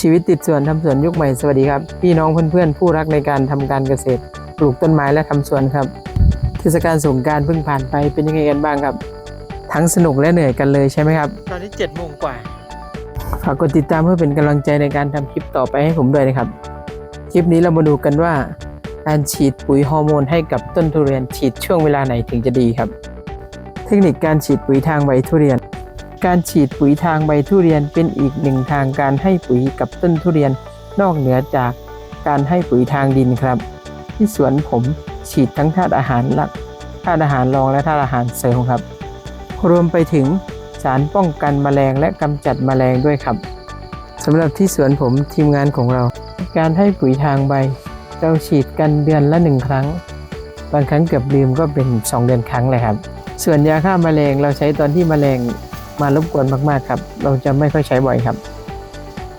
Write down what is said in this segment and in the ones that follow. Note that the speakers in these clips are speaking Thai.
ชีวิตติดสวนทำสวนยุคใหม่สวัสดีครับ พี่น้องเพื่อนๆผู้รักในการทำการเกษตร ปลูกต้นไม้และทำสวนครับ เทศกาลสงกรารเพิ่งผ่านไปเป็นยังไงกันบ้างครับ ทั้งสนุกและเหนื่อยกันเลยใช่ไหมครับ ตอนนี้7จ็ดโมงกว่า ฝากกดติดตามเพื่อเป็นกำลังใจในการทำคลิปต่อไปให้ผมด้วยนะครับ คลิปนี้เรามาดูกันว่า การฉีดปุ๋ยฮอร์โมนให้กับต้นทุเรียนฉีดช่วงเวลาไหนถึงจะดีครับ เทคนิคการฉีดปุ๋ยทางใบทุเรียน การฉีดปุ๋ยทางใบทุเรียนเป็นอีกหนึ่งทางการให้ปุ๋ยกับต้นทุเรียนนอกเหนือจากการให้ปุ๋ยทางดินครับ ที่สวนผมฉีดทั้งธาตุอาหารหลักธาตุอาหารรองและธาตุอาหารเสริมครับ รวมไปถึงสารป้องกันแมลงและกำจัดแมลงด้วยครับสำหรับที่สวนผมทีมงานของเรา การให้ปุ๋ยทางใบ เราฉีดกันเดือนละหนึ่งครั้ง บางครั้งเกือบลืมก็เป็น 2 เดือนครั้งเลยครับ ส่วนยาฆ่าแมลงเราใช้ตอนที่แมลง มารบกวนมากๆครับ เราจะไม่ค่อยใช้บ่อยครับ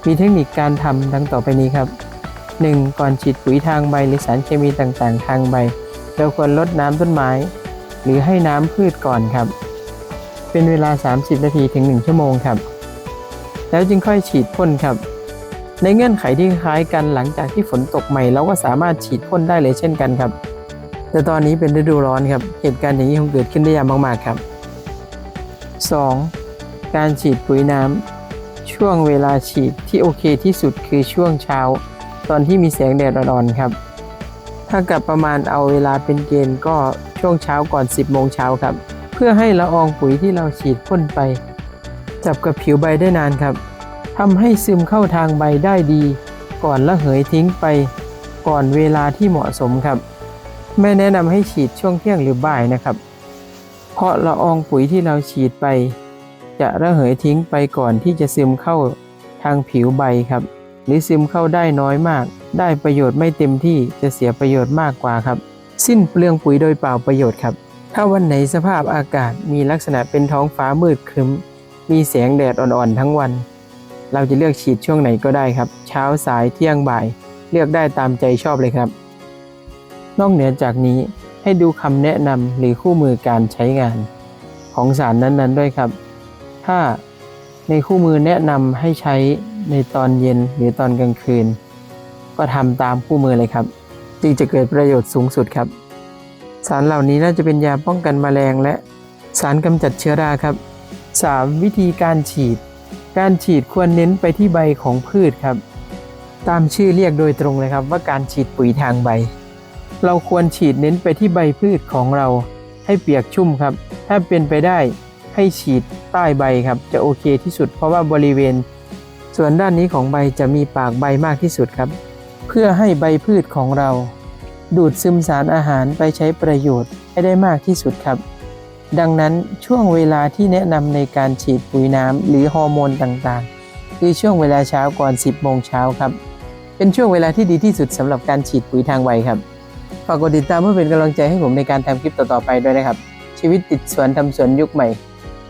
มีเทคนิคการทำดังต่อไปนี้ครับ 1. ก่อนฉีดปุ๋ยทางใบหรือสารเคมีต่างๆ ทางใบ เราควรลดน้ำต้นไม้ หรือให้น้ำพืชก่อนครับ เป็นเวลา 30 นาทีถึง 1 ชั่วโมงครับ แล้วจึงค่อยฉีดพ่นครับ ในเงื่อนไขที่คล้ายกันหลังจากที่ฝนตกใหม่ เราก็สามารถฉีดพ่นได้เลยเช่นกันครับ แต่ตอนนี้เป็นฤดูร้อนครับ เหตุการณ์อย่างนี้คงเกิดขึ้นได้ยากมากๆครับ 2. การฉีดปุ๋ยน้ำช่วงเวลาฉีดที่โอเคที่สุดคือช่วงเช้า ตอนที่มีแสงแดดอ่อนๆครับ ถ้ากับประมาณเอาเวลาเป็นเกณฑ์ก็ช่วงเช้าก่อน 10โมงเช้าครับ เพื่อให้ละอองปุ๋ยที่เราฉีดพ่นไป จับกับผิวใบได้นานครับทำให้ซึมเข้าทางใบได้ดี ก่อนละเหยทิ้งไป ก่อนเวลาที่เหมาะสมครับ ไม่แนะนำให้ฉีดช่วงเที่ยงหรือบ่ายนะครับ เพราะละอองปุ๋ยที่เราฉีดไป จะระเหยทิ้งไปก่อนที่จะซึมเข้าทางผิวใบครับ หรือซึมเข้าได้น้อยมาก ได้ประโยชน์ไม่เต็มที่จะเสียประโยชน์มากกว่าครับ สิ้นเปลืองปุ๋ยโดยเปล่าประโยชน์ครับ ถ้าวันไหนสภาพอากาศมีลักษณะเป็นท้องฟ้ามืดครึ้ม มีแสงแดดอ่อนๆทั้งวัน เราจะเลือกฉีดช่วงไหนก็ได้ครับ เช้าสายเที่ยงบ่าย เลือกได้ตามใจชอบเลยครับ นอกเหนือจากนี้ให้ดูคำแนะนำหรือคู่มือการใช้งาน ของสารนั้นๆด้วยครับ ถ้าในคู่มือแนะนำให้ใช้ในตอนเย็นหรือตอนกลางคืน ก็ทำตามคู่มือเลยครับ จึงจะเกิดประโยชน์สูงสุดครับ สารเหล่านี้น่าจะเป็นยาป้องกันแมลงและสารกำจัดเชื้อราครับ 3. วิธีการฉีด การฉีดควรเน้นไปที่ใบของพืชครับ ตามชื่อเรียกโดยตรงเลยครับ ว่าการฉีดปุ๋ยทางใบ เราควรฉีดเน้นไปที่ใบพืชของเราให้เปียกชุ่มครับ ถ้าเป็นไปได้ ให้ฉีดใต้ใบครับจะโอเคที่สุด เพราะว่าบริเวณ ส่วนด้านนี้ของใบจะมีปากใบมากที่สุดครับ เพื่อให้ใบพืชของเรา ดูดซึมสารอาหารไปใช้ประโยชน์ให้ได้มากที่สุดครับ ดังนั้นช่วงเวลาที่แนะนำในการฉีดปุ๋ยน้ำหรือฮอร์โมนต่างๆ คือช่วงเวลาเช้าก่อน 10โมงเช้าครับ เป็นช่วงเวลาที่ดีที่สุดสำหรับการฉีดปุ๋ยทางใบครับฝากกดติดตามเพื่อเป็นกำลังใจให้ผมในการทำคลิปต่อๆไปด้วยนะครับ ชีวิตติดสวนทำสวนยุคใหม่